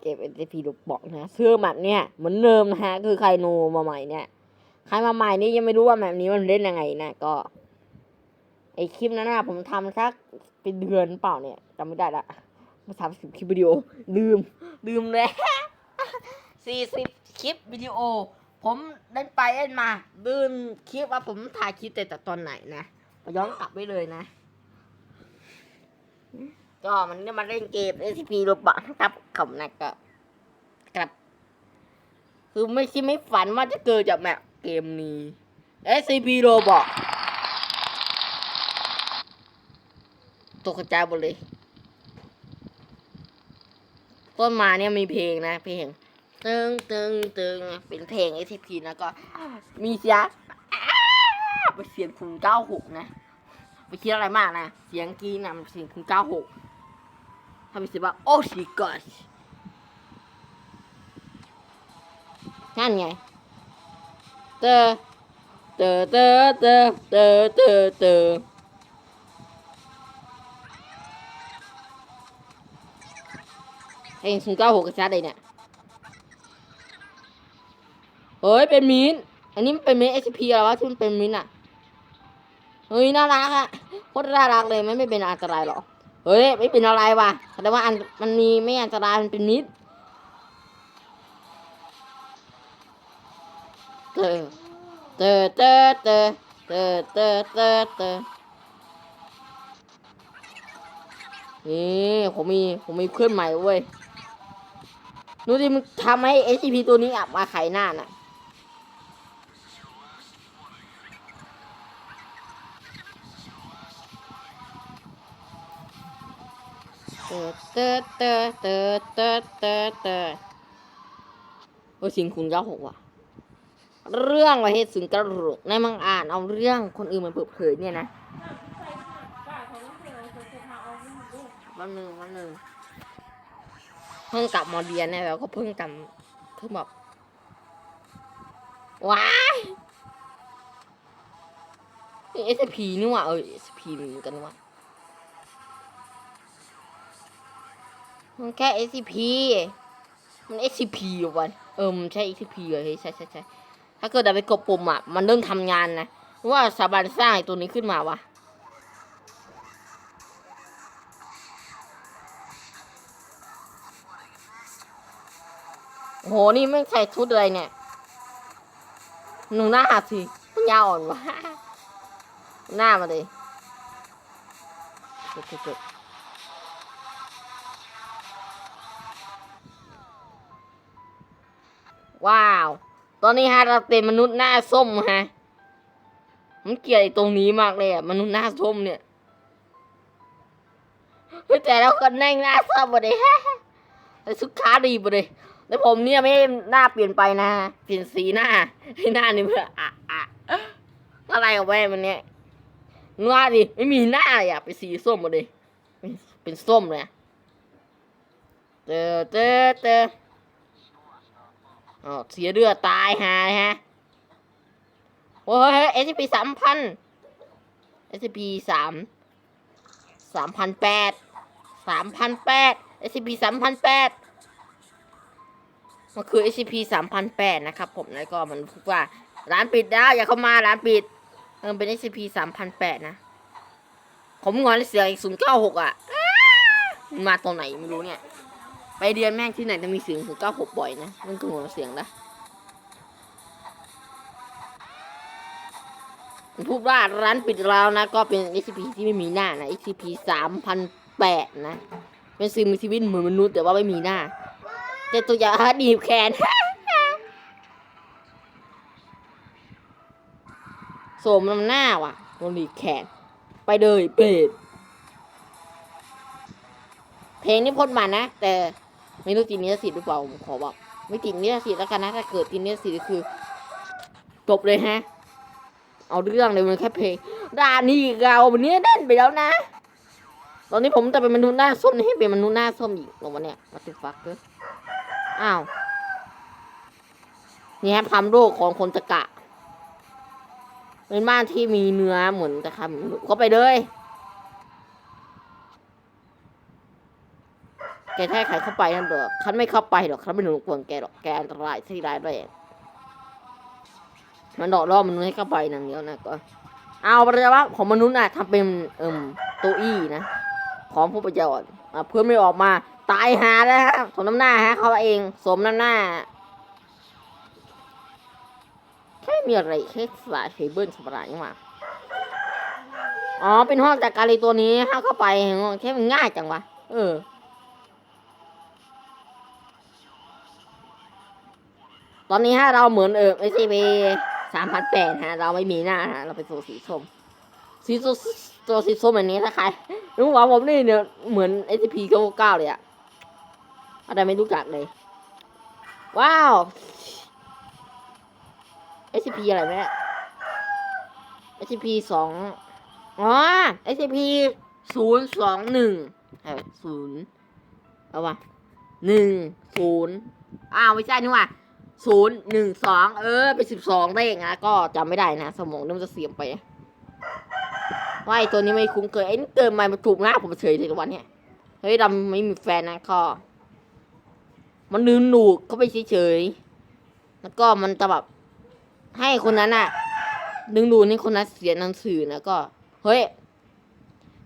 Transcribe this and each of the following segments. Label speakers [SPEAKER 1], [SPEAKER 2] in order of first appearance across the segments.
[SPEAKER 1] เก็บ SCP ลูกบอกนะเสื้อแมปเนี่ยเหมือนเดิมนะฮะ คือใครโนมาใหม่เนี่ย ใครมาใหม่นี่ยังไม่รู้ว่าแมปนี้มันเล่นยังไงนะก็ ไอคลิปนั้นนะผมทำสักเป็นเดือนเปล่าเนี่ยจำไม่ได้ละมาทำสิบคลิปวิดีโอลืมลืมเลยสี่สิบคลิปวิดีโอ ผมเล่นไปเล่นมาลืมคลิปว่าผมถ่ายคลิปแต่แต่ตอนไหนนะย้อนกลับไปเลยนะ ก็มันก็มาเล่นเกม SCP รูปบังครับผมนะก็ครับ คือไม่คิดไม่ฝันว่าจะเกิดจากแบบเกมนี้ SCP โรบอกตกกระจายหมดเลย ต้นมาเนี่ยมีเพลงนะ เพลง ตึงตึงตึงเป็นเพลง SCP นะก็ มีเสียงเป็นเสียงคุณเก้าหกนะไม่คิดอะไรมากนะ เสียงกีนนะเสียงคุณเก้าหก ทำเป็นเสียงว่าโอ้ชิกอชนั่นไงเตอเตอเตอเตอเตอเตอเตอเพลงศูนย์เก้าหกกระชัดเลยเนี่ย เฮ้ย เป็นมิน อันนี้มันเป็นมินเอชพีอะไรวะที่มันเป็นมินอะ เฮ้ย น่ารักอะ โคตรน่ารักเลยไมันไม่เป็นอันตรายหรอก เฮ้ยไม่เป็นอะไรวะแต่ว่าอันมันมีไม่อันตรายมันเป็นมิดเตอเตอเตอเตอเตอเตอเตอเตอนี่ผมมีผมมีเพื่อนใหม่เว้ยดูดิมึงทำให้ SCP ตัวนี้อับมาไขหน้าน่ะ เตเตเตเตเตเตเตอโอ้ยสิงคุณเก้าหกว่ะ เรื่องประเทศสิงกระโหลกในมังอ่านเอาเรื่องคนอื่นมาเปิดเผยเนี่ยนะวันหนึ่งวันหนึ่งเพิ่งกลับมาเรียนเนี่ยแล้วก็เพิ่งกลับเพิ่งแบบว้ายเอสพีนี่ว่าเออเอสพีเหมือนกันว่ะ มันแค่ SCP มัน SCP อยู่วันเออ มันใช่ SCP เหรอเฮ้ยใช่ใช่ใช่ถ้าเกิดเราไปกดปุ่มอะ มันเริ่มทำงานนะ ว่าสถาบันสร้างไอ้ตัวนี้ขึ้นมาวะโอ้โหนี่ไม่ใส่ชุดอะไรเนี่ย หนูหน้าหัดสิปัญญาอ่อนวะหน้ามาเลยกดกดกด ว้าว ตอนนี้ฮะเราเป็นมนุษย์หน้าส้มฮะ มันเกลียดตรงนี้มากเลยอะมนุษย์หน้าส้มเนี่ยเฮ้ยแต่เราก็แน่งหน้าส้มหมดเลยฮะแต่สุขาดีหมดเลยแล้วผมเนี่ยไม่ได้หน้าเปลี่ยนไปนะเปลี่ยนสีหน้าให้หน้านี่เพื่ออะอะอะไรกับแม่มันเนี่ยงาดิไม่มีหน้าเลยอะเป็นสีส้มหมดเลยเป็นส้มเลยเตอเตอเตอ อ๋อเสียเลือดตายหาฮะโอ้ย SCP สามพัน SCP สามสามพันแปดสามพันแปด SCP สามพันแปดมันคือ SCP สามพันแปดนะครับผมแล้วก็มันพูดว่าร้านปิดแล้วอย่าเข้ามาร้านปิดเออเป็น SCP สามพันแปดนะ ผมงอนเสียอีกศูนย์เก้าหกอะอ้ามันมาตรงไหนไม่รู้เนี่ย ไปเรียนแม่งที่ไหนจะมีเสียงถึงเก้าหกบ่อยนะมันก็หัวเสียงนะมันพูดว่าร้านปิดแล้วนะ ก็เป็น SCP ที่ไม่มีหน้านะ SCP สามพันแปดนะ เป็นสิ่งมีชีวิตเหมือนมนุษย์แต่ว่าไม่มีหน้า แต่ตัวอย่างดีบแขนโสมนำหน้าว่ะโดนดีบแขน ไปเลยเป็ดเพลงนี้พ่นมานะ แต่ ไม่รู้ติดนิสิตหรือเปล่าผมขอบอกไม่ติดนิสิตแล้วกันนะถ้าเกิดติดนิสิตก็คือจบเลยฮะ เอาเรื่องเลยมันแค่เพลงด่านนี้เราวันนี้เด่นไปแล้วนะ ตอนนี้ผมจะเป็นมนุษย์หน้าส้มให้เป็นมนุษย์หน้าส้มอีกลงมาเนี่ยมาติดฟักเกอร์อ้าวนี่ฮะความโรคของคนตะกะเป็นบ้านที่มีเนื้อเหมือนตะคำก็ไปเลย แกจะให้ใครเข้าไปนั่นเถอะฉันไม่เข้าไปหรอกฉันไม่หนุนกวนแกหรอก แกอันตรายที่ร้ายแรงมันดอกล่อมนุษย์ให้เข้าไปนั่งเดียวนะก็ เอาปเลยว่าของมนุษย์น่ะทำเป็นเอิ่มตัวอี้นะ ของผู้ประโยชน์อะเพื่อนไม่ออกมา ตายหาแล้วฮะสมน้ำหน้าฮะเขาเอง สมน้ำหน้า แค่มีอะไรแค่สายเคเบิลธรรมดานี่หว่าอ๋อ เป็นห้องจากการีตัวนี้ห้ามเข้าไปแค่มันง่ายจังวะ เออ ตอนนี้ฮะเราเหมือนเออ SCP สามพันแปดฮะ เราไม่มีหน้าฮะ เราเป็นตัวสีส้ม สีตัวตัวสีส้มแบบนี้ถ้าใครรู้ว่าผมนี่เนี่ยเหมือน SCP เก้าเก้าเลยอะอะไรไม่รู้จักเลย ว้าว SCP อะไรแม่ SCP สองอ๋อ SCP ศูนย์สองหนึ่งศูนย์เอาวะหนึ่งศูนย์อ้าว ไม่ใช่นี่ว่า ศูนย์หนึ่งสองเออเป็นสิบสองได้เองนะก็จำไม่ได้นะ สมองนี่มจะเสียมไปว่าไอตัวนี้ไม่คุ้นเคยไอ้นี่เกินมามาถูกหน้าผมเฉยเลยวันเนี้ยเฮ้ยดำไม่มีแฟนนะก็มันลืมหนูกเข้าไปเฉยๆแล้วก็มันจะแบบให้คนนั้นอะดึงดูดให้คนนั้นเสียหนังสือนะก็ เฮ้ย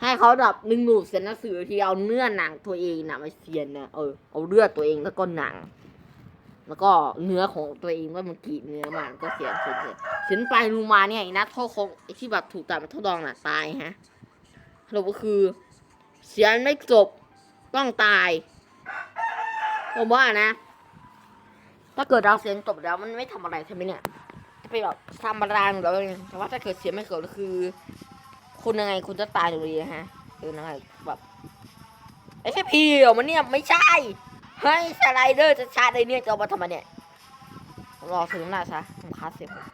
[SPEAKER 1] ให้เขาแบบดึงดูดเสียหนังสือที่เอาเนื้อหนังตัวเองนะมาเสียนนะเออเอาเลือดตัวเองแล้วก็หนัง แล้วก็เนื้อของตัวเองว่ามันกีดเนื้อมันก็เสียสียเสียเสียนไปรูมาเนี่ยนักโทษคงไอที่แบบถูกตัดมาทดองน่ะตายฮะสรุปก็คือ เสียนไม่จบต้องตายผมว่านะ ถ้าเกิดเราเสียงจบแล้วมันไม่ทำอะไรใช่ไหมเนี่ยจะไปแบบทำบารางแล้วเองแต่ว่าถ้าเกิดเสียงไม่เกิดก็คือคุณยังไงคุณจะตายอยู่ดีฮะเออนั่นไงแบบไอ้แค่พีเหรอมันเนี่ยไม่ใช่ เฮ้ยสไลเดอร์จะชาร์จไอเนี่ยจะเอามาทำไมเนี่ย รอถึงหน้าซะผมคาดเสียผม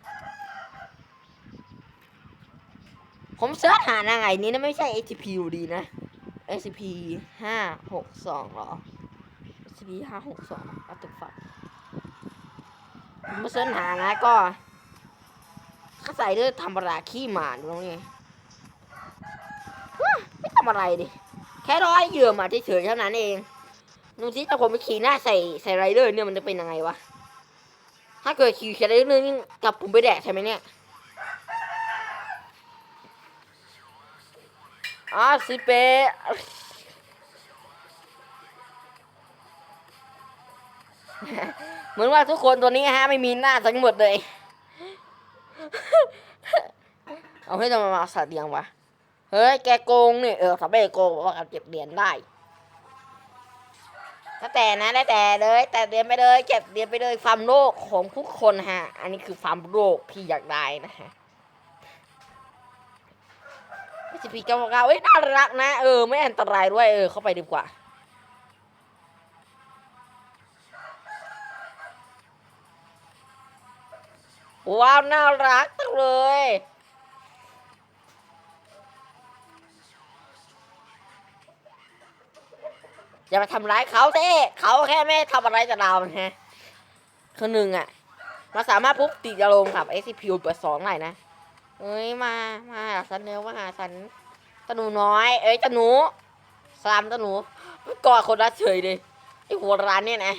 [SPEAKER 1] ผมเสิร์ชหายังไงนี้นะไม่ใช่ ATP อยู่ดีนะ SCP ห้าหกสองหรอ SCP ห้าหกสองอัตฝักผมมาเสิร์ชหานะก็เขาใส่ด้วยธรรมดาขี้หมาตรงนี้ว้าไม่ทำอะไรดิ แค่ร้อยเหยื่อมาเฉยๆเท่านั้นเอง ดูสิถ้าผมไปขี่หน้าใส่ใส่ไรเดอร์เนี่ยมันจะเป็นยังไงวะ ถ้าเกิดขี่ไรเดอร์นี่กับผมไปแดกใช่ไหมเนี่ยอ๋อสิเปเหมือนว่าทุกคนตัวนี้ฮะไม่มีหน้าทั้งหมดเลย เอาให้ทำไมมาสัตว์เลี้ยงวะ เฮ้ย แกโกงนี่เออสำเร็จโกงว่ากาเก็บเหรียญได้ แล้วแต่นะแล้วแต่เลย แต่เรียญไปเลยเก็บเรียญไปเลยฟามโลกของทุกคนฮะ อันนี้คือฟามโลกที่อยากได้นะฮะไม่ใช่ปีเก้าเก้าเอ้ยน่ารักนะ เออ ไม่อันตรายด้วยเออเข้าไปดีกว่าว้าวน่ารักจังเลย อย่าไปทำร้ายเขาเท่เขาแค่ไม่ทำอะไรกับเราฮะคนหนึ่งอะมาสามารถปุ๊บติดอารมณ์กับ SCP เปิดสองหน่อยนะเอ้ยมามาหาฉันเร็วมาหาฉันตะหนูน้อย เอ้ยตะหนูสลามตะหนูกอดคนรักเฉยเลยไอหัวร้านเนี่ยนะ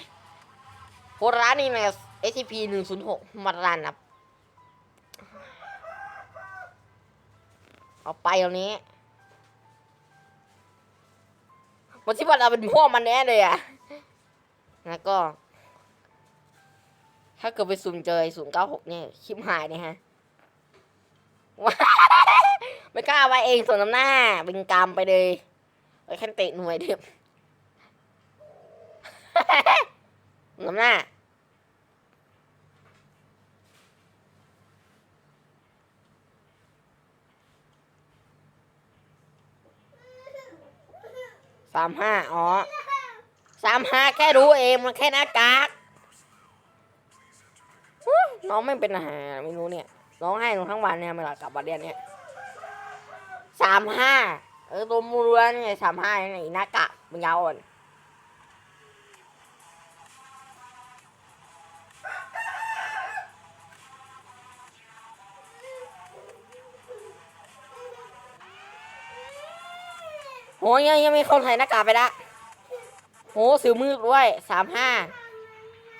[SPEAKER 1] หัวร้านนี่นะ SCP หนึ่งศูนย์หกมารันนะเอาไปตรงนี้ มันที่ว่าเราเป็นพ่อมันแน่เลยอะแล้วก็ ถ้าเกิดไปสุ่มเจอศูนย์เก้าหกเนี่ยคลิปหายเนี่ยฮะว้าไม่กล้าไปเองส่วนน้ำหน้าเป็นกรรมไปเลยไอ้แค่เตะหน่วยเดียวน้ำหน้า สามห้าอ๋อสามห้าแค่รู้เองมันแค่หน้ากากน้องไม่เป็นอาหารไม่รู้เนี่ยร้องไห้หนูทั้งวันเนี่ยไม่หลับกลับมาเรียนเนี่ยสามห้าเออตัวมูรัวเนี่ยสามห้าเนี่ยหน้ากากมันยาวอ่อน โอ้ยยังยังมีคนใส่หน้ากากไปละโหโหสิวมืดด้วยสามห้า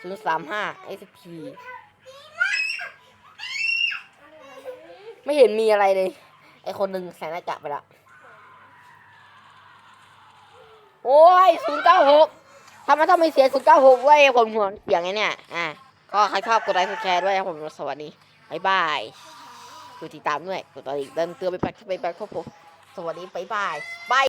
[SPEAKER 1] ศูนย์สามห้าเอสพีไม่เห็นมีอะไรเลย ไอคนหนึ่งใส่หน้ากากไปละโอ้ยศูนย์เก้าหกทำไมต้องมีเสียศูนย์เก้าหกด้วยผมหัวอย่างไงเนี่ย อะ ก็ใครชอบกดไลค์กดแชร์ด้วยครับผม สวัสดีบายบายกดติดตามด้วยกดติดตามเตือนไปแปดไปแปดครบผมสวัสดีบายบายบาย